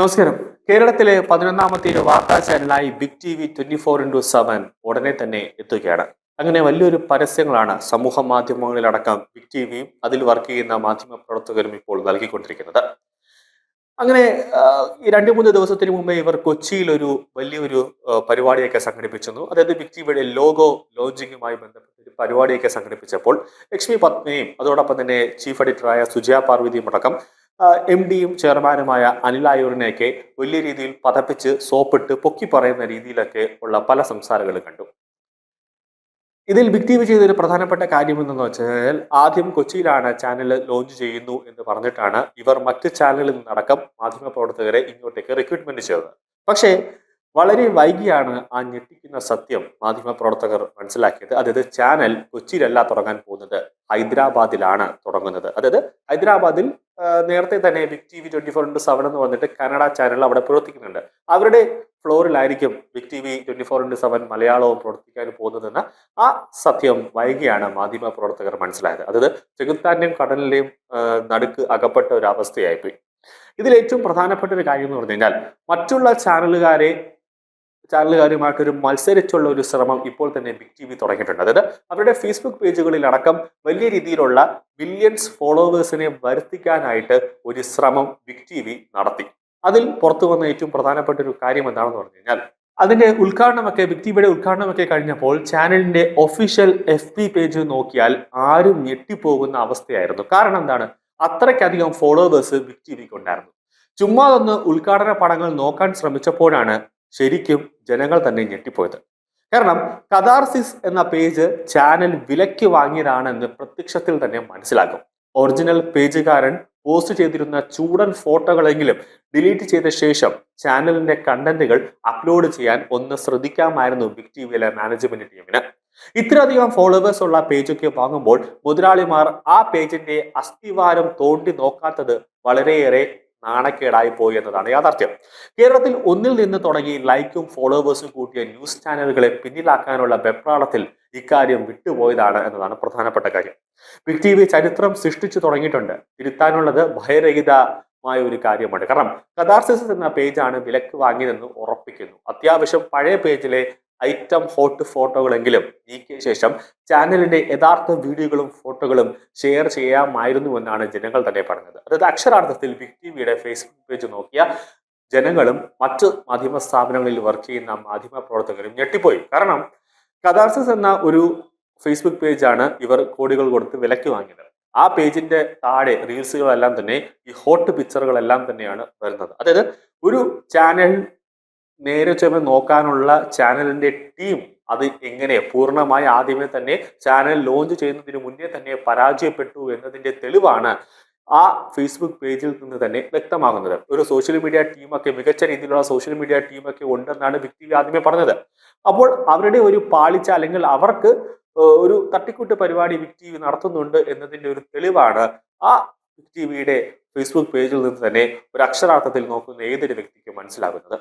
നമസ്കാരം. കേരളത്തിലെ പതിനൊന്നാമത്തെ വാർത്താ ചാനലായി big T V twenty four into seven ഉടനെ തന്നെ എത്തുകയാണ്. അങ്ങനെ വലിയൊരു പരസ്യങ്ങളാണ് സമൂഹ മാധ്യമങ്ങളിലടക്കം ബിഗ് ടി വിയും അതിൽ വർക്ക് ചെയ്യുന്ന മാധ്യമ പ്രവർത്തകരും ഇപ്പോൾ നൽകിക്കൊണ്ടിരിക്കുന്നത്. അങ്ങനെ ഈ രണ്ട് മൂന്ന് ദിവസത്തിന് മുമ്പേ ഇവർ കൊച്ചിയിൽ ഒരു വലിയൊരു പരിപാടിയൊക്കെ സംഘടിപ്പിച്ചിരുന്നു. അതായത് ബിഗ് ടി വിയുടെ ലോഗോ ലോഞ്ചിങ്ങുമായി ബന്ധപ്പെട്ട ഒരു പരിപാടിയൊക്കെ സംഘടിപ്പിച്ചപ്പോൾ ലക്ഷ്മി പത്മിനിയും അതോടൊപ്പം തന്നെ ചീഫ് എഡിറ്ററായ സുജയ പാർവതിയും അടക്കം എം ഡിയും ചെയർമാനുമായ അനിൽ ആയൂരിനെയൊക്കെ വലിയ രീതിയിൽ പതപ്പിച്ച് സോപ്പിട്ട് പൊക്കി പറയുന്ന രീതിയിലൊക്കെ ഉള്ള പല സംസാരങ്ങളും കണ്ടു. ഇതിൽ ബിഗ് വി ചെയ്തൊരു പ്രധാനപ്പെട്ട കാര്യം എന്തെന്ന് വെച്ചാൽ ആദ്യം കൊച്ചിയിലാണ് ചാനൽ ലോഞ്ച് ചെയ്യുന്നു എന്ന് പറഞ്ഞിട്ടാണ് ഇവർ മറ്റ് ചാനലിൽ നിന്നടക്കം മാധ്യമപ്രവർത്തകരെ ഇങ്ങോട്ടേക്ക് റിക്രൂട്ട്മെന്റ് ചെയ്തത്. പക്ഷേ വളരെ വൈകിയാണ് ആ ഞെട്ടിക്കുന്ന സത്യം മാധ്യമ മാധ്യമപ്രവർത്തകർ മനസ്സിലാക്കിയത്. അതായത് ചാനൽ കൊച്ചിയിലല്ല തുടങ്ങാൻ പോകുന്നത് ഹൈദരാബാദിലാണ് തുടങ്ങുന്നത്. അതായത് ഹൈദരാബാദിൽ നേരത്തെ തന്നെ big T V twenty four into seven എന്ന് പറഞ്ഞിട്ട് കന്നഡ ചാനൽ അവിടെ പ്രവർത്തിക്കുന്നുണ്ട്. അവരുടെ ഫ്ലോറിലായിരിക്കും big T V twenty four into seven മലയാളവും പ്രവർത്തിക്കാൻ പോകുന്നതെന്ന ആ സത്യം വൈകിയാണ് മാധ്യമ പ്രവർത്തകർ മനസ്സിലായത്. അതായത് ചെകുത്താന്റെയും കടലിന്റെയും നടുക്ക് അകപ്പെട്ട ഒരു അവസ്ഥയായിപ്പോയി. ഇതിൽ ഏറ്റവും പ്രധാനപ്പെട്ട ഒരു കാര്യം എന്ന് പറഞ്ഞു കഴിഞ്ഞാൽ മറ്റുള്ള ചാനലുകാരെ ചാനലുകാരുമായിട്ടൊരു മത്സരിച്ചുള്ള ഒരു ശ്രമം ഇപ്പോൾ തന്നെ ബിഗ് ടി വി തുടങ്ങിയിട്ടുണ്ട്. അതായത് അവരുടെ ഫേസ്ബുക്ക് പേജുകളിൽ അടക്കം വലിയ രീതിയിലുള്ള ബില്യൺസ് ഫോളോവേഴ്സിനെ വരുത്തിക്കാനായിട്ട് ഒരു ശ്രമം ബിഗ് ടി വി നടത്തി. അതിൽ പുറത്തു വന്ന ഏറ്റവും പ്രധാനപ്പെട്ട ഒരു കാര്യം എന്താണെന്ന് പറഞ്ഞു കഴിഞ്ഞാൽ അതിന്റെ ഉദ്ഘാടനമൊക്കെ ബിഗ് ടിവിയുടെ ഉദ്ഘാടനമൊക്കെ കഴിഞ്ഞപ്പോൾ ചാനലിന്റെ ഒഫീഷ്യൽ എഫ് പി പേജ് നോക്കിയാൽ ആരും ഞെട്ടിപ്പോകുന്ന അവസ്ഥയായിരുന്നു. കാരണം എന്താണ്? അത്രയ്ക്കധികം ഫോളോവേഴ്സ് ബിഗ് ടി വിക്ക് ഉണ്ടായിരുന്നു. ചുമ്മാതൊന്ന് ഉദ്ഘാടന പടങ്ങൾ നോക്കാൻ ശ്രമിച്ചപ്പോഴാണ് ശരിക്കും ജനങ്ങൾ തന്നെ ഞെട്ടിപ്പോയത്. കാരണം കഥാർസിസ് എന്ന പേജ് ചാനൽ വിലയ്ക്ക് വാങ്ങിയതാണെന്ന് പ്രത്യക്ഷത്തിൽ തന്നെ മനസ്സിലാകും. ഒറിജിനൽ പേജുകാരൻ പോസ്റ്റ് ചെയ്തിരുന്ന ചൂടൻ ഫോട്ടോകളെങ്കിലും ഡിലീറ്റ് ചെയ്ത ശേഷം ചാനലിന്റെ കണ്ടന്റുകൾ അപ്ലോഡ് ചെയ്യാൻ ഒന്ന് ശ്രദ്ധിക്കാമായിരുന്നു ബിഗ് ടി വിയിലെ മാനേജ്മെന്റ് ടീമിന്. ഇത്രയധികം ഫോളോവേഴ്സ് ഉള്ള പേജൊക്കെ വാങ്ങുമ്പോൾ മുതലാളിമാർ ആ പേജിന്റെ അസ്ഥിവാരം തോണ്ടി നോക്കാത്തത് വളരെയേറെ നാണക്കേടായി പോയി എന്നതാണ് യാഥാർത്ഥ്യം. കേരളത്തിൽ ഒന്നിൽ നിന്ന് തുടങ്ങി ലൈക്കും ഫോളോവേഴ്സും കൂട്ടിയ ന്യൂസ് ചാനലുകളെ പിന്നിലാക്കാനുള്ള വെപ്രാളത്തിൽ ഇക്കാര്യം വിട്ടുപോയതാണ് എന്നതാണ് പ്രധാനപ്പെട്ട കാര്യം. ബിഗ് ടി വി ചരിത്രം സൃഷ്ടിച്ചു തുടങ്ങിയിട്ടുണ്ട്. തിരുത്താനുള്ളത് ഭയരഹിതമായ ഒരു കാര്യമാണ്. കാരണം കഥാർസിസ് എന്ന പേജാണ് വിലക്ക് വാങ്ങിയതെന്ന് ഉറപ്പിക്കുന്നു. അത്യാവശ്യം പഴയ പേജിലെ ഐറ്റം ഹോട്ട് ഫോട്ടോകളെങ്കിലും നീക്കിയ ശേഷം ചാനലിന്റെ യഥാർത്ഥ വീഡിയോകളും ഫോട്ടോകളും ഷെയർ ചെയ്യാമായിരുന്നുവെന്നാണ് ജനങ്ങൾ തന്നെ പറഞ്ഞത്. അതായത് അക്ഷരാർത്ഥത്തിൽ ബിഗ് ടി വിയുടെ ഫേസ്ബുക്ക് പേജ് നോക്കിയ ജനങ്ങളും മറ്റ് മാധ്യമ സ്ഥാപനങ്ങളിൽ വർക്ക് ചെയ്യുന്ന മാധ്യമ പ്രവർത്തകരും ഞെട്ടിപ്പോയി. കാരണം കഥാർസിസ് എന്ന ഒരു ഫേസ്ബുക്ക് പേജാണ് ഇവർ കോടികൾ കൊടുത്ത് വിലക്ക് വാങ്ങിയത്. ആ പേജിന്റെ താഴെ റീൽസുകളെല്ലാം തന്നെ ഈ ഹോട്ട് പിക്ചറുകളെല്ലാം തന്നെയാണ് വരുന്നത്. അതായത് ഒരു ചാനൽ നേരെ ചൊവ്വെ നോക്കാനുള്ള ചാനലിന്റെ ടീം അത് എങ്ങനെ പൂർണമായി ആദ്യമേ തന്നെ ചാനൽ ലോഞ്ച് ചെയ്യുന്നതിന് മുന്നേ തന്നെ പരാജയപ്പെട്ടു എന്നതിന്റെ തെളിവാണ് ആ ഫേസ്ബുക്ക് പേജിൽ നിന്ന് തന്നെ വ്യക്തമാകുന്നത്. ഒരു സോഷ്യൽ മീഡിയ ടീമൊക്കെ മികച്ച രീതിയിലുള്ള സോഷ്യൽ മീഡിയ ടീമൊക്കെ ഉണ്ടെന്നാണ് വ്യക്തി ആദ്യമേ പറഞ്ഞത്. അപ്പോൾ അവരുടെ ഒരു പാളിച്ച അല്ലെങ്കിൽ അവർക്ക് ഒരു തട്ടിക്കൂട്ട് പരിപാടി വിക്ടിവി നടത്തുന്നുണ്ട് എന്നതിന്റെ ഒരു തെളിവാണ് ആ വിക്ടിവിയുടെ ഫേസ്ബുക്ക് പേജിൽ നിന്ന് തന്നെ ഒരു അക്ഷരാർത്ഥത്തിൽ നോക്കുന്ന ഏതൊരു വ്യക്തിക്കും മനസ്സിലാകുന്നത്.